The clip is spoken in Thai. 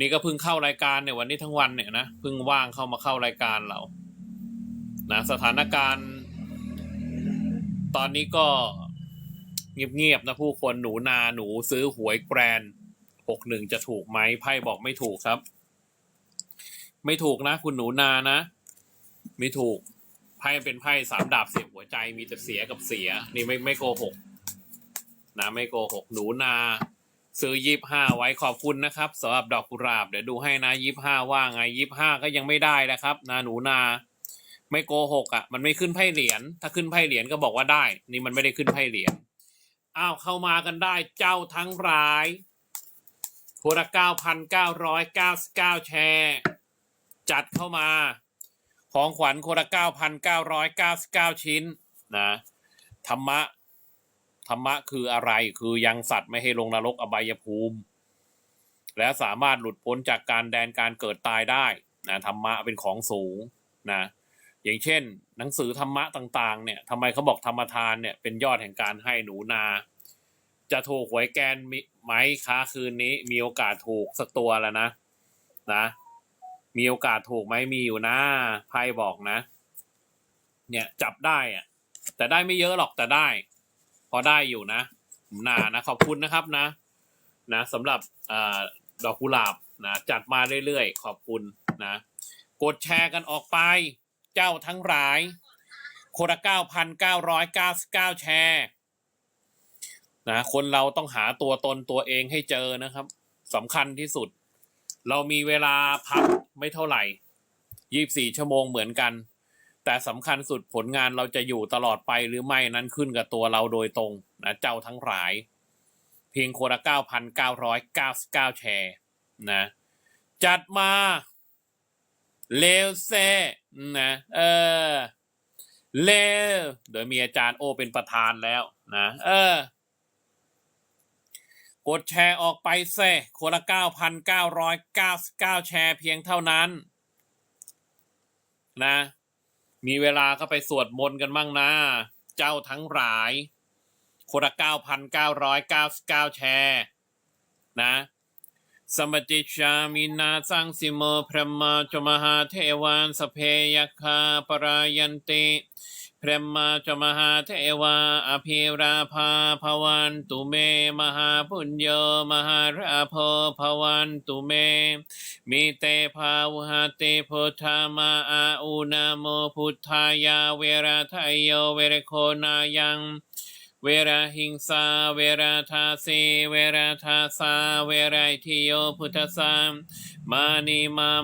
นี่ก็เพิ่งเข้ารายการเนี่ยวันนี้ทั้งวันเนี่ยนะเพิ่งว่างเข้ามาเข้ารายการเรา นะสถานการณ์ ตอนนี้ก็เงียบๆนะผู้คนหนูนาหนูซื้อหวยแกรนหกหนึ่งจะถูกไหมไพ่บอกไม่ถูกครับ ไม่ถูกนะ คุณหนูนานะ ไม่ถูกไพ่เป็นไพ่สามดาบเสียบหัวใจมีแต่เสียกับเสีย นี่ไม่ไม่โกหกนะไม่โกหกหนูนา ซื้อยี่ห้าไว้ขอบคุณนะครับสำหรับดอกกุหลาบเดี๋ยวดูให้นะยี่ห้าว่าไงยี่ห้าก็ยังไม่ได้นะครับนะหนูนา ไม่โกหกอะ มันไม่ขึ้นไพ่เหรียญถ้าขึ้นไพ่เหรียญก็บอกว่าได้ นี่มันไม่ได้ขึ้นไพ่เหรียญอ้าวเข้ามากันได้เจ้าทั้งรายโคละเก้าพันเก้าร้อยเก้าสิบเก้าแชร์ จัดเข้ามา ของขวัญโคละเก้าพันเก้าร้อยเก้าสิบเก้าชิ้นนะธรรมะ ธรรมะคืออะไรคือยังสัตว์ไม่ให้ลงนรกอบายภูมิ และสามารถหลุดพ้นจากการแดนการเกิดตายได้นะธรรมะเป็นของสูงนะอย่างเช่น หนังสือธรรมะต่าง ๆ เนี่ยทำไมเขาบอกธรรมทานเนี่ยเป็นยอดแห่งการให้หนูนา จะถูกหวยแกนไหมค้าคืนนี้ มีโอกาสถูกสักตัวแล้วนะนะมีโอกาสถูกไหมมีอยู่นะไพ่บอกนะ เนี่ยจับได้อะแต่ได้ไม่เยอะหรอกแต่ได้ พอได้อยู่นะหนานะ ขอบคุณนะครับนะ นะสำหรับอดอกกุหลาบนะจัดมาเรื่อยๆ ขอบคุณนะ กดแชร์กันออกไป เจ้าทั้งหลาย คนละเก้าพันเก้าร้อยเก้าสิบเก้าแชร์นะคนเราต้องหาตัวตนตัวเองให้เจอนะครับสำคัญที่สุด เรามีเวลาพักไม่เท่าไหร่ยี่บสี่ชั่วโมงเหมือนกัน แต่สำคัญสุดผลงานเราจะอยู่ตลอดไปหรือไม่นั้นขึ้นกับตัวเราโดยตรงนะเจ้าทั้งหลาย เพียงคนละเก้าพันเก้าร้อยเก้าสิบเก้าแชร์นะจัดมา เลวเซนะเออเลวโดยมีอาจารย์โอเป็นประธานแล้วนะเออกดแชร์ออกไปเซคนละเก้าพันเก้าร้อยเก้าสิบเก้าแชร์เพียงเท่านั้น นะ มีเวลาก็ไปสวดมนต์กันบ้างนะ เจ้าทั้งหลาย คนละเก้าพันเก้าร้อยเก้าสิบเก้าแชร์ นะ สมติชามินาสังสิโมพระมาจมหาเทวันสเพยคาปรายันติพระมาจมหาเทวาอภิราภาภวันตุเม มหาปุญโยมหาราโพภวันตุเมมิเตภาวหาเตพุทธามาอาอุนาโมพุทธายาเวราทายโยเวรโคนายัง เวราหิงสาเวราทาสีเวราทาสาเวราทิโยพุทธสามมานิมา